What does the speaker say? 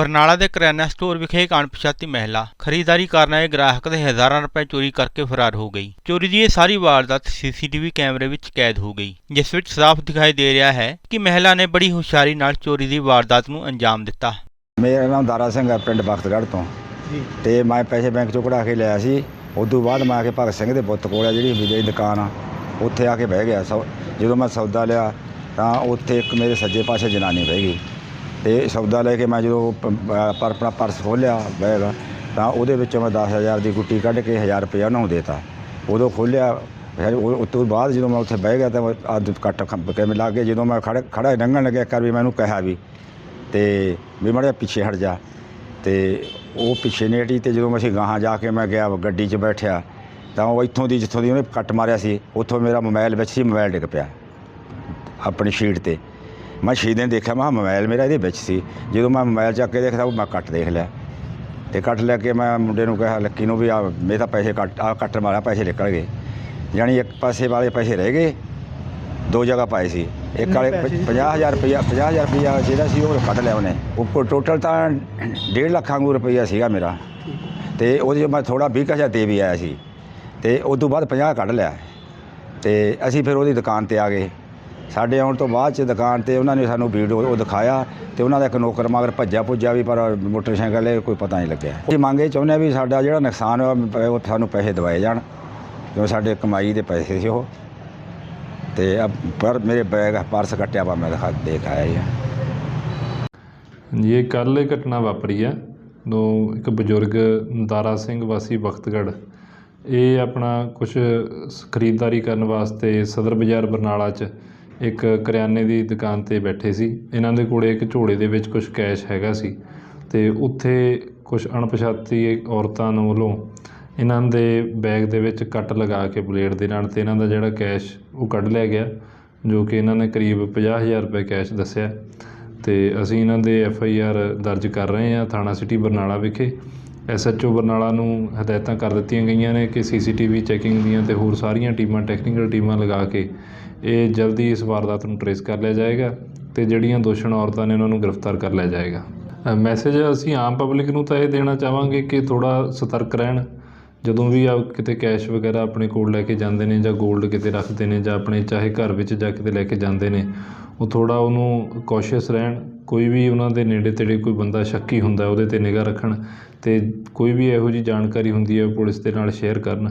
ਬਰਨਾਲਾ ਦੇ ਕਰਿਆਨਾ ਸਟੋਰ ਵਿਖੇ ਇੱਕ ਅਣਪਛਾਤੀ ਮਹਿਲਾ ਖਰੀਦਦਾਰੀ ਕਰਨ ਆਏ ਗ੍ਰਾਹਕ ਦੇ ਹਜ਼ਾਰਾਂ ਰੁਪਏ ਚੋਰੀ ਕਰਕੇ ਫਰਾਰ ਹੋ ਗਈ। ਚੋਰੀ ਦੀ ਇਹ ਸਾਰੀ ਵਾਰਦਾਤ ਸੀਸੀਟੀਵੀ ਕੈਮਰੇ ਵਿੱਚ ਕੈਦ ਹੋ ਗਈ ਜਿਸ ਵਿੱਚ ਸਾਫ਼ ਦਿਖਾਈ ਦੇ ਰਿਹਾ ਹੈ ਕਿ ਮਹਿਲਾ ਨੇ ਬੜੀ ਹੁਸ਼ਿਆਰੀ ਨਾਲ ਚੋਰੀ ਦੀ ਵਾਰਦਾਤ ਨੂੰ ਅੰਜਾਮ ਦਿੱਤਾ। ਮੇਰਾ ਨਾਮ ਦਾਰਾ ਸਿੰਘ ਹੈ ਪਿੰਡ ਬਖਤਗੜ੍ਹ ਤੋਂ। ਜੀ। ਤੇ ਮੈਂ ਪੈਸੇ ਬੈਂਕ ਚੋਂ ਕਢਾ ਕੇ ਲਿਆ ਸੀ। ਉਦੋਂ ਬਾਅਦ ਮੈਂ ਆ ਕੇ ਭਗਤ ਸਿੰਘ ਦੇ ਪੁੱਤ ਕੋਲ ਆ ਜਿਹੜੀ ਵਿਜੇ ਦੀ ਦੁਕਾਨ ਆ ਉੱਥੇ ਆ ਕੇ ਬਹਿ ਗਿਆ। ਸੌ ਜਦੋਂ ਮੈਂ ਸੌਦਾ ਲਿਆ ਤਾਂ ਉੱਥੇ ਇੱਕ ਮੇਰੇ ਸੱਜੇ ਪਾਸੇ ਜਨਾਨੀ ਬਹਿ ਗਈ। ਤੇ ਸੌਦਾ ਲੈ ਕੇ ਮੈਂ ਜਦੋਂ ਪ- ਪ- ਪਰ ਆਪਣਾ ਪਰਸ ਖੋਲ੍ਹਿਆ ਬੈਗ, ਤਾਂ ਉਹਦੇ ਵਿੱਚੋਂ ਮੈਂ 10000 ਦੀ ਗੁੱਟੀ ਕੱਢ ਕੇ 1000 ਰੁਪਇਆ ਉਹਨਾਂ ਨੂੰ ਦੇਤਾ। ਉਦੋਂ ਖੋਲ੍ਹਿਆ, ਫਿਰ ਉਹ, ਉਸ ਤੋਂ ਬਾਅਦ ਜਦੋਂ ਮੈਂ ਉੱਥੇ ਬਹਿ ਗਿਆ ਤਾਂ ਅੱਜ ਕੱਟ ਖੰਭ ਕੇ ਲੱਗ ਗਿਆ ਜਦੋਂ ਮੈਂ ਖੜਾ ਖੜਾ ਲੰਘਣ ਲੱਗਿਆ ਕਰ ਵੀ ਮੈਨੂੰ ਕਿਹਾ ਵੀ, ਤੇ ਵੀ ਮਾੜਾ ਜਿਹਾ ਪਿੱਛੇ ਹਟ ਜਾ। ਤੇ ਉਹ ਪਿੱਛੇ ਨੇ ਹਟੀ ਤੇ ਜਦੋਂ ਅਸੀਂ ਗਾਹਾਂ ਜਾ ਕੇ ਮੈਂ ਗਿਆ, ਗੱਡੀ 'ਚ ਬੈਠਿਆ, ਤਾਂ ਉਹ ਇੱਥੋਂ ਦੀ ਜਿੱਥੋਂ ਦੀ ਉਹਨੇ ਕੱਟ ਮਾਰਿਆ ਸੀ, ਉੱਥੋਂ ਮੇਰਾ ਮੋਬਾਈਲ ਵਿੱਚ ਸੀ, ਮੋਬਾਈਲ ਡਿੱਗ ਪਿਆ। ਆਪਣੀ ਸ਼ੀਟ ਤੇ। ਮੈਂ ਸ਼ੀਟ ਨੇ ਦੇਖਿਆ ਮੈਂ ਮੋਬਾਈਲ ਮੇਰਾ ਇਹਦੇ ਵਿੱਚ ਸੀ। ਜਦੋਂ ਮੈਂ ਮੋਬਾਈਲ ਚੱਕ ਕੇ ਦੇਖਦਾ ਉਹ ਮੈਂ ਕੱਟ ਦੇਖ ਲਿਆ। ਤੇ ਕੱਟ ਲੈ ਕੇ ਮੈਂ ਮੁੰਡੇ ਨੂੰ ਕਿਹਾ ਲੱਕੀ ਨੂੰ ਵੀ ਆ ਮੇਰੇ ਤਾਂ ਪੈਸੇ ਕੱਟ ਆ ਕੱਟ ਮਾਰਿਆ ਪੈਸੇ ਨਿਕਲ ਗਏ। ਯਾਨੀ ਇੱਕ ਪਾਸੇ ਵਾਲੇ ਪੈਸੇ ਰਹਿ ਗਏ ਦੋ ਜਗ੍ਹਾ ਪਾਏ ਸੀ। ਇੱਕ ਵਾਲੇ 50000 ਰੁਪਇਆ 50000 ਰੁਪਇਆ ਜਿਹੜਾ ਸੀ ਉਹ ਕੱਢ ਲਿਆ ਉਹਨੇ। ਉਹ ਟੋਟਲ ਤਾਂ 1.5 ਲੱਖ ਵਾਂਗੂ ਰੁਪਇਆ ਸੀਗਾ ਮੇਰਾ। ਤੇ ਉਹਦੇ ਮੈਂ ਥੋੜਾ 20000 ਦੇ ਵੀ ਆਇਆ ਸੀ। ਤੇ ਉਸ ਤੋਂ ਬਾਅਦ 50 ਕੱਢ ਲਿਆ। ਤੇ ਅਸੀਂ ਫਿਰ ਉਹਦੀ ਦੁਕਾਨ ਤੇ ਆ ਗਏ। ਸਾਡੇ ਆਉਣ ਤੋਂ ਬਾਅਦ ਚ ਦੁਕਾਨ ਤੇ ਉਹਨਾਂ ਨੇ ਸਾਨੂੰ ਵੀਡੀਓ ਉਹ ਦਿਖਾਇਆ ਤੇ ਉਹਨਾਂ ਦਾ ਇੱਕ ਨੌਕਰ ਮਗਰ ਭੱਜਿਆ ਭੁੱਜਿਆ ਵੀ ਪਰ ਮੋਟਰਸਾਈਕਲ ਇਹ ਕੋਈ ਪਤਾ ਨਹੀਂ ਲੱਗਿਆ। ਅਸੀਂ ਮੰਗੇ ਚਾਹੁੰਦੇ ਹਾਂ ਵੀ ਸਾਡਾ ਜਿਹੜਾ ਨੁਕਸਾਨ ਹੋਇਆ, ਉਹ ਸਾਨੂੰ ਪੈਸੇ ਦਵਾਏ ਜਾਣ। ਕਿਉਂ ਸਾਡੇ ਕਮਾਈ ਦੇ ਪੈਸੇ ਸੀ ਉਹ। ਤੇ ਪਰ ਮੇਰੇ ਬੈਗ ਪਰਸ ਕੱਟਿਆ ਵਾ, ਮੈਂ ਦਿਖਾ ਦੇਖ ਆਇਆ ਜੀ। ਜੀ ਇਹ ਕੱਲ੍ਹ ਇਹ ਘਟਨਾ ਵਾਪਰੀ ਆ। ਦੋ, ਇੱਕ ਬਜ਼ੁਰਗ ਦਾਰਾ ਸਿੰਘ ਵਾਸੀ ਬਖਤਗੜ੍ਹ ਇਹ ਆਪਣਾ ਕੁਝ ਖਰੀਦਦਾਰੀ ਕਰਨ ਵਾਸਤੇ ਸਦਰ ਬਾਜ਼ਾਰ ਬਰਨਾਲਾ 'ਚ ਇੱਕ ਕਰਿਆਨੇ ਦੀ ਦੁਕਾਨ ਤੇ ਬੈਠੇ ਸੀ। ਇਹਨਾਂ ਦੇ ਕੋਲ ਇੱਕ ਝੋਲੇ ਦੇ ਵਿੱਚ ਕੁਛ ਕੈਸ਼ ਹੈਗਾ ਸੀ ਅਤੇ ਉੱਥੇ ਕੁਛ ਅਣਪਛਾਤੀ ਔਰਤਾਂ ਨੂੰ ਵੱਲੋਂ ਇਹਨਾਂ ਦੇ ਬੈਗ ਦੇ ਵਿੱਚ ਕੱਟ ਲਗਾ ਕੇ ਬਲੇਡ ਦੇ ਨਾਲ ਅਤੇ ਇਹਨਾਂ ਦਾ ਜਿਹੜਾ ਕੈਸ਼ ਉਹ ਕੱਢ ਲਿਆ ਗਿਆ, ਜੋ ਕਿ ਇਹਨਾਂ ਨੇ ਕਰੀਬ ਪੰਜਾਹ ਹਜ਼ਾਰ ਰੁਪਏ ਕੈਸ਼ ਦੱਸਿਆ। ਅਤੇ ਅਸੀਂ ਇਹਨਾਂ ਦੇ ਐਫ ਆਈ ਆਰ ਦਰਜ ਕਰ ਰਹੇ ਹਾਂ ਥਾਣਾ ਸਿਟੀ ਬਰਨਾਲਾ ਵਿਖੇ। ਐਸ ਐਚ ਓ ਬਰਨਾਲਾ ਨੂੰ ਹਦਾਇਤਾਂ ਕਰ ਦਿੱਤੀਆਂ ਗਈਆਂ ਨੇ ਕਿ ਸੀ ਸੀ ਟੀ ਵੀ ਚੈਕਿੰਗ ਦੀਆਂ ਤੇ ਹੋਰ ਸਾਰੀਆਂ ਟੀਮਾਂ ਟੈਕਨੀਕਲ ਟੀਮਾਂ ਲਗਾ ਕੇ ਇਹ ਜਲਦੀ ਇਸ ਵਾਰਦਾਤ ਨੂੰ ਟਰੇਸ ਕਰ ਲਿਆ ਜਾਏਗਾ ਤੇ ਜਿਹੜੀਆਂ ਦੋਸ਼ਣ ਔਰਤਾਂ ਨੇ ਉਹਨਾਂ ਨੂੰ ਗ੍ਰਿਫਤਾਰ ਕਰ ਲਿਆ ਜਾਏਗਾ। ਮੈਸੇਜ ਅਸੀਂ ਆਮ ਪਬਲਿਕ ਨੂੰ ਤਾਂ ਇਹ ਦੇਣਾ ਚਾਹਾਂਗੇ ਕਿ ਥੋੜਾ ਸਤਰਕ ਰਹਿਣ। ਜਦੋਂ ਵੀ ਆ ਕਿਤੇ ਕੈਸ਼ ਵਗੈਰਾ ਆਪਣੇ ਕੋਲ ਲੈ ਕੇ ਜਾਂਦੇ ਨੇ ਜਾਂ ਗੋਲਡ ਕਿਤੇ ਰੱਖਦੇ ਨੇ ਜਾਂ ਆਪਣੇ ਚਾਹੇ ਘਰ ਵਿੱਚ ਜਾਂ ਕਿਤੇ ਲੈ ਕੇ ਜਾਂਦੇ ਨੇ, ਉਹ ਥੋੜ੍ਹਾ ਉਹਨੂੰ ਕੌਸ਼ੀਅਸ ਰਹਿਣ, ਕੋਈ ਵੀ ਉਹਨਾਂ ਦੇ ਨੇੜੇ ਤੇੜੇ ਕੋਈ ਬੰਦਾ ਸ਼ੱਕੀ ਹੁੰਦਾ ਉਹਦੇ ਤੇ ਨਿਗਾਹ ਰੱਖਣ ਅਤੇ ਕੋਈ ਵੀ ਇਹੋ ਜਿਹੀ ਜਾਣਕਾਰੀ ਹੁੰਦੀ ਹੈ ਪੁਲਿਸ ਦੇ ਨਾਲ ਸ਼ੇਅਰ ਕਰਨ।